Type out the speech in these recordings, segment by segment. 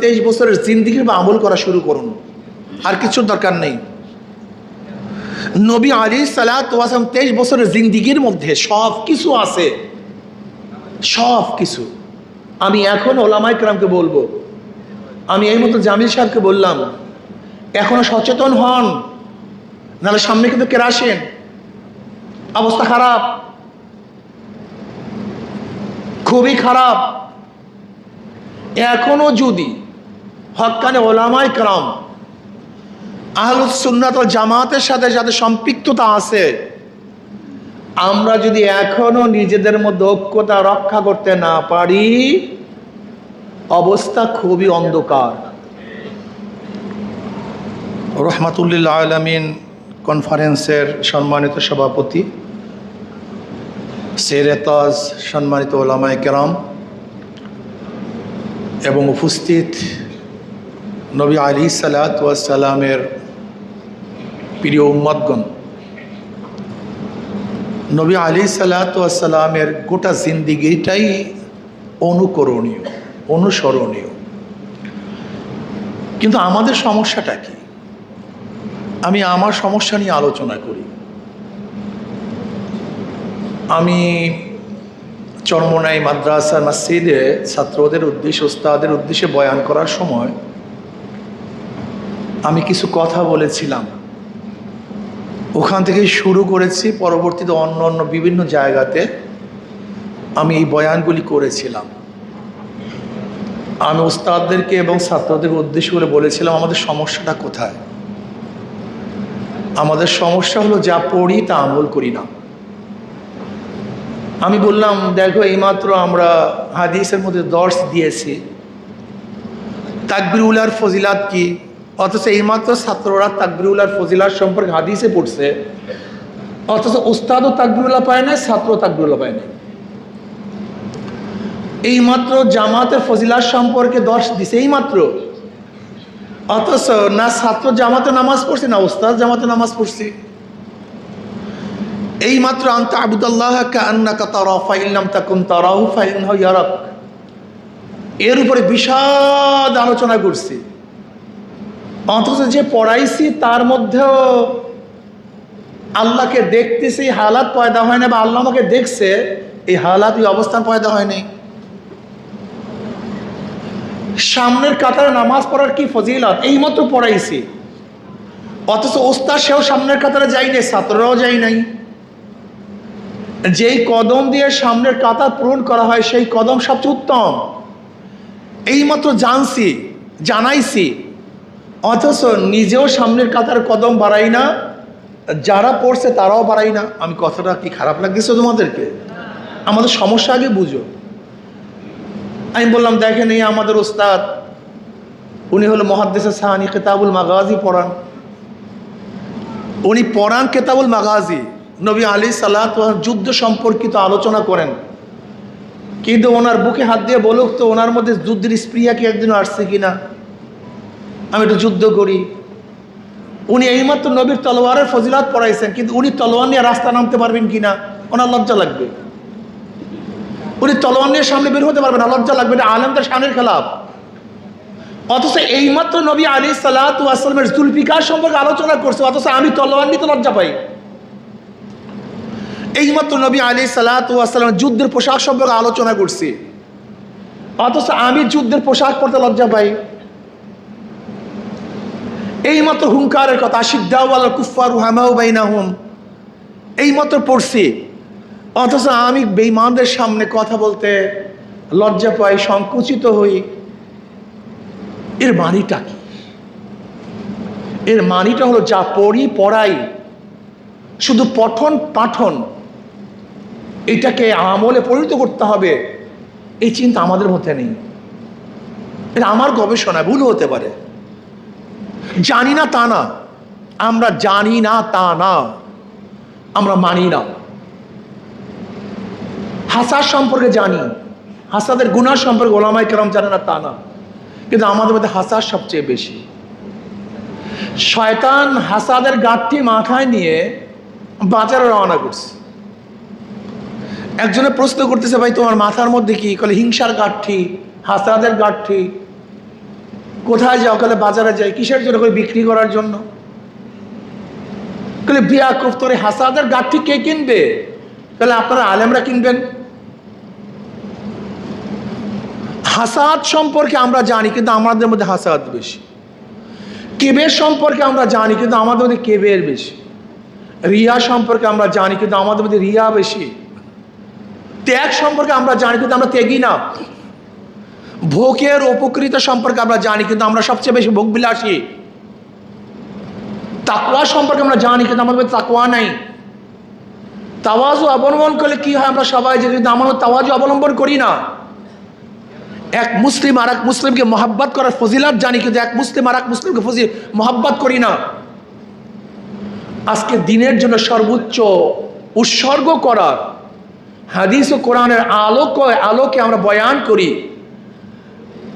তেইশ বছরের জিন্দিগির বা আমল করা শুরু করুন। আর কিছুর দরকার নেই। নবী আলী সালাম তেইশ বছরের জিন্দিগির মধ্যে সব কিছু আছে। সব কিছু আমি এখন ওলামাই ক্রামকে বলব, আমি এই মতো জামিল সাহেবকে বললাম, এখনও সচেতন হন, নাহলে সামনে কিন্তু কেরাসেন অবস্থা খারাপ। খুবই খারাপ। এখনও যদি হকানে ওলামাই কালাম আহলুস সুন্নাত জামাতের সাথে যাদের সম্পৃক্ততা আছে, আমরা যদি এখনও নিজেদের মধ্যে ঐক্যতা রক্ষা করতে না পারি, অবস্থা খুবই অন্ধকার। রহমাতুল্লিল্লা আলমিন কনফারেন্সের সম্মানিত সভাপতি সেরেতাজ সম্মানিত ওলামায় কেরাম এবং উপস্থিত নবী আলী সালাতামের প্রিয় উম্মদগণ। নবী আলী সালাতামের গোটা জিন্দিগিটাই অনুকরণীয়, অনুসরণীয়। কিন্তু আমাদের সমস্যাটা কি? আমি আমার সমস্যা নিয়ে আলোচনা করি। আমি চরমনাই মাদ্রাসা মসজিদে ছাত্রদের উদ্দেশ্যে ওস্তাদের উদ্দেশ্যে বয়ান করার সময় আমি কিছু কথা বলেছিলাম। ওখান থেকে শুরু করেছি, পরবর্তীতে অন্য অন্য বিভিন্ন জায়গাতে আমি এই বয়ানগুলি করেছিলাম। আমি ওস্তাদদেরকে এবং ছাত্রদের উদ্দেশ্য করে বলেছিলাম, আমাদের সমস্যাটা কোথায়? আমাদের সমস্যা হলো যা পড়ি তা আমল করি না। আমি বললাম, দেখো, এইমাত্র আমরা হাদিসের মধ্যে দর্শ দিয়েছি। তাকবিরুলার ফজিলাত কি? অথচ এইমাত্র ছাত্ররা তাকবিরুলার ফজিলাত সম্পর্কে হাদিসে পড়ছে। অথচ উস্তাদও তাকবিরুল্লাহ পায় না ছাত্র তাকবিরুল্লাহ পায় না এইমাত্র জামাতের ফজিলাত সম্পর্কে দর্শ দিছে, এইমাত্র। অথচ না ছাত্র জামাতে নামাজ পড়ছে, না উস্তাদ জামাতে নামাজ পড়ছে। এই মাত্র আনতে আবুদাল্লাহ তাকুন এর উপরে বিশাদ আলোচনা করছি। অথচ যে পড়াইছি তার মধ্যেও আল্লাহকে দেখতেছি, হালাত পয়দা হয় না বা আল্লাহ আমাকে দেখছে, এই হালাত এই অবস্থান পয়দা হয়নি সামনের কাতারে নামাজ পড়ার কি ফজিলত? এইমাত্র পড়াইছি। অথচ ওস্তাদ সেও সামনের কাতারে যাই নাই, ছাত্ররাও যাই নাই। যেই কদম দিয়ে সামনের কাতার পূরণ করা হয়, সেই কদম সবচেয়ে উত্তম। এইমাত্র জানছি, জানাইছি, অথচ নিজেও সামনের কাতার কদম বাড়াই না, যারা পড়ছে তারাও বাড়াই না। আমি কথাটা কি খারাপ লাগতেছে তোমাদেরকে? আমাদের সমস্যা আগে বুঝো। আমি বললাম, দেখেন এই আমাদের ওস্তাদ, উনি হলো মহাদ্দেশা সাহানি কেতাবুল মাগাজি পড়ান। উনি পড়ান কেতাবুল মাগাজি। নবী আলী সাল্লাহ যুদ্ধ সম্পর্কিত আলোচনা করেন। কিন্তু ওনার বুকে হাত দিয়ে বলুক তো, ওনার মধ্যে যুদ্ধের স্প্রিয়া কি একদিন আসছে কিনা? আমি একটু যুদ্ধ করি। উনি এইমাত্র নবীর তলোয়ারের ফজিলাত পড়াইছেন, কিন্তু উনি তলোয়ার নিয়ে রাস্তা নামতে পারবেন কিনা? ওনার লজ্জা লাগবে। উনি তলোয়ার নিয়ে সামনে বের হতে পারবেন না, লজ্জা লাগবে না, আলমদের সামনের খেলাফ। অথচ এইমাত্র নবী আলী সাল্লাহামের জুলফিকার সম্পর্কে আলোচনা করছে, অথচ আমি তলোয়ার নিতে লজ্জা পাই। এইমাত্র নবী আলী সাল্লাহাম যুদ্ধের পোশাক সম্পর্কে আলোচনা করছি। অথচ আমি যুদ্ধের পোশাক পরতে লজ্জা পাই। এইমাত্র হুঙ্কারের কথা সিদ্দাওয়াল কুফার হামাউ বাইনাহুম। এইমাত্র পড়ছি। অথচ আমি বেইমানদের সামনে কথা বলতে লজ্জা পাই, সংকুচিত হই। এর মানিটা কি? এর মানিটা হলো যা পড়ি, পড়াই। শুধু পঠন পাঠন এটাকে আমলে পরিণত করতে হবে। এই চিন্তা আমাদের মধ্যে নেই। এটা আমার গবেষণা ভুল হতে পারে। জানি না তা না। আমরা জানি না তা না। আমরা মানি না। হাসার সম্পর্কে জানি। হাসাদের গুণার সম্পর্কে ওলামাই কেরম জানে না তা না। কিন্তু আমাদের মধ্যে হাসার সবচেয়ে বেশি। শয়তান হাসাদের গাঁটটি মাথায় নিয়ে বাজারে রওনা করছে। একজনে প্রশ্ন করতেছে, ভাই, তোমার মাথার মধ্যে কি? কলে, হিংসার গাঠি হাসাদের গাঠি কোথায় যাও? ওখানে বাজারে যায় কিসের জন্য? করে বিক্রি করার জন্য। তাহলে বিয়া কফতরে হাসাদের গাঠি কে কিনবে? তাহলে আপনারা আলেমরা কিনবেন। হাসাদ সম্পর্কে আমরা জানি, কিন্তু আমাদের মধ্যে হাসাদ বেশি। কেবের সম্পর্কে আমরা জানি, কিন্তু আমাদের মধ্যে কেবের বেশি। রিয়া সম্পর্কে আমরা জানি, কিন্তু আমাদের মধ্যে রিয়া বেশি। ত্যাগ সম্পর্কে আমরা জানি, কিন্তু আমরা ত্যাগই না। ভোগের উপকৃত সম্পর্কে আমরা জানি, কিন্তু আমরা সবচেয়ে বেশি ভোগ বিলাসী তাকওয়া সম্পর্কে আমরা জানি, কিন্তু আমাদের তাকওয়া নাই। তাওয়াজু অবলম্বন করলে কি হয় আমরা সবাই জানি, কিন্তু আমরা তাওয়াজু অবলম্বন করি না। এক মুসলিম আর এক মুসলিমকে মহাব্বত করার ফজিলাত জানি, কিন্তু এক মুসলিম আর এক মুসলিমকে ফজি, মহাব্বত করি না। আজকে দিনের জন্য সর্বোচ্চ উৎসর্গ করার হাদিস ও কোরআনের আলোক আলোকে আমরা বয়ান করি।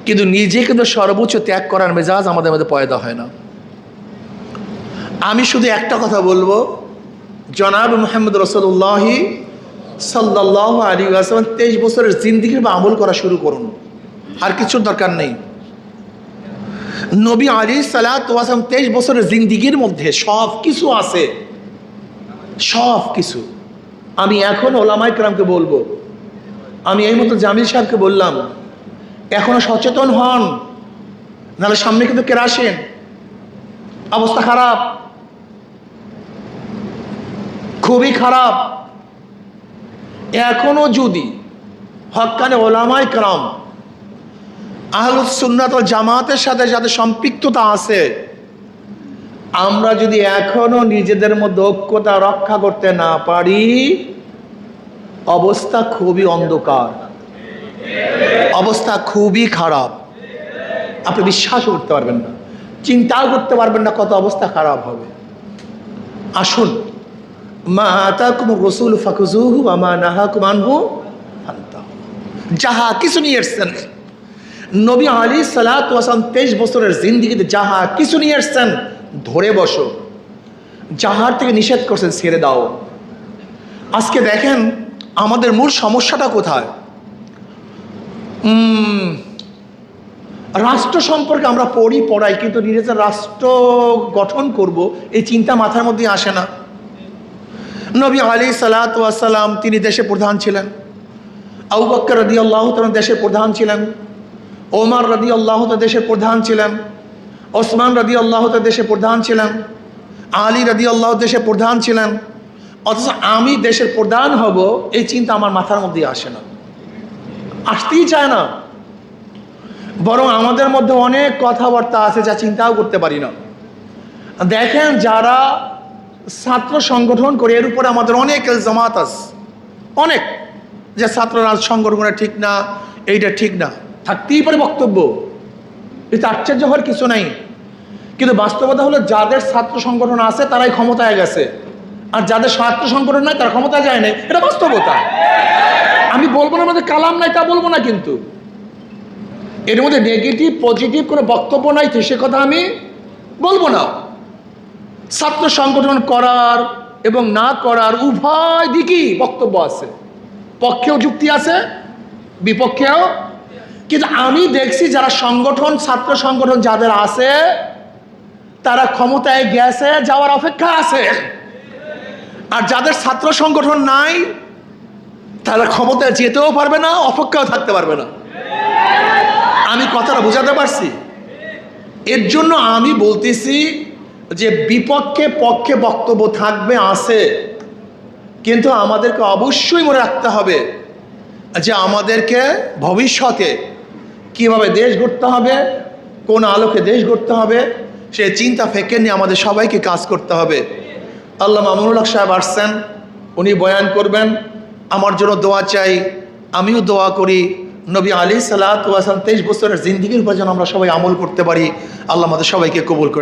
কিন্তু নিজে কিন্তু সর্বোচ্চ ত্যাগ করার মেজাজ আমাদের মধ্যে পয়দা হয় না। আমি শুধু একটা কথা বলব। জনাব মোহাম্মদ রসল্লাহি সাল্লাহ আলী আসলাম তেইশ বছরের জিন্দিগির বা আমল করা শুরু করুন। আর কিছুর দরকার নেই। নবী আলী সালাম তেইশ বছরের জিন্দিগির মধ্যে সব কিছু আছে। সব কিছু আমি এখন ওলামাই ক্রামকে বলব। আমি এই মতো জামিল সাহেবকে বললাম, এখনও সচেতন হন, নাহলে সামনে কিন্তু কেরাসেন অবস্থা খারাপ। খুবই খারাপ। এখনও যদি হকানে ওলামাই ক্রাম আহলুসুন্নাত জামাতের সাথে যাদের সম্পৃক্ততা আছে আমরা যদি এখনও নিজেদের মধ্যে ঐক্যতা রক্ষা করতে না পারি, অবস্থা খুবই অন্ধকার। অবস্থা খুবই খারাপ। আপনি বিশ্বাসও করতে পারবেন না, চিন্তাও করতে পারবেন না কত অবস্থা খারাপ হবে। আসুন, মা রসুল আনহু যাহা কিছু নবী বছরের যাহা কিছু নিয়ে এসছেন ধরে বসো। যাহার থেকে নিষেধ করছেন ছেড়ে দাও। আজকে দেখেন আমাদের মূল সমস্যাটা কোথায়? রাষ্ট্র সম্পর্কে আমরা পড়ি, পড়াই, কিন্তু নিজেদের রাষ্ট্র গঠন করব, এই চিন্তা মাথার মধ্যে আসে না। নবী আলী সালাতাম তিনি দেশের প্রধান ছিলেন। বক্কর রদি আল্লাহ দেশের প্রধান ছিলেন। ওমার রদি আল্লাহ দেশের প্রধান ছিলেন। ওসমান রদি আল্লাহ দেশে প্রধান ছিলেন আলী রদি আল্লাহ দেশে প্রধান ছিলেন অথচ আমি দেশের প্রধান হব, এই চিন্তা আমার মাথার মধ্যে আসে না। আসতেই চায় না। বরং আমাদের মধ্যে অনেক কথাবার্তা আছে যা চিন্তাও করতে পারি না। দেখেন যারা ছাত্র সংগঠন করে, এর উপরে আমাদের অনেক জামাত আছে। অনেক। যে ছাত্র রাজ সংগঠনটা ঠিক না, এইটা ঠিক না। থাকতেই পারে বক্তব্য। এতে আশ্চর্য হওয়ার কিছু নাই। কিন্তু বাস্তবতা হলো যাদের ছাত্র সংগঠন আছে, তারাই ক্ষমতায় গেছে। আর যাদের ছাত্র সংগঠন নাই, তারা ক্ষমতায় যায় নাই। এটা বাস্তবতা। আমি বলব না আমাদের কালাম নাই, তা বলব না কিন্তু। এর মধ্যে নেগেটিভ পজিটিভ কোনো বক্তব্য নাই, তো সে কথা আমি বলব না। ছাত্র সংগঠন করার এবং না করার উভয় দিকই বক্তব্য আছে। পক্ষেও যুক্তি আছে, বিপক্ষেও। কিন্তু আমি দেখছি যারা সংগঠন, ছাত্র সংগঠন যাদের আছে তারা ক্ষমতায় গেছে, যাওয়ার অপেক্ষা আছে। আর যাদের ছাত্র সংগঠন নাই, তারা ক্ষমতায় যেতেও পারবে না, অপেক্ষাও থাকতে পারবে না। আমি কথাটা বোঝাতে পারছি? এর জন্য আমি বলতেছি যে বিপক্ষে পক্ষে বক্তব্য থাকবে, আছে। কিন্তু আমাদেরকে অবশ্যই মনে রাখতে হবে যে আমাদেরকে ভবিষ্যতে কীভাবে দেশ গড়তে হবে, কোন আলোকে দেশ গড়তে হবে সে চিন্তা ফেকে নিয়ে আমাদের সবাইকে কাজ করতে হবে। আল্লাহ মামুনুল হক সাহেব আসছেন, উনি বয়ান করবেন, আমার জন্য দোয়া চাই, আমিও দোয়া করি। নবী আলী সালাত তেইশ বছরের জিন্দিগির উপর যেন আমরা সবাই আমল করতে পারি, আল্লাহ আমাদের সবাইকে কবুল করে।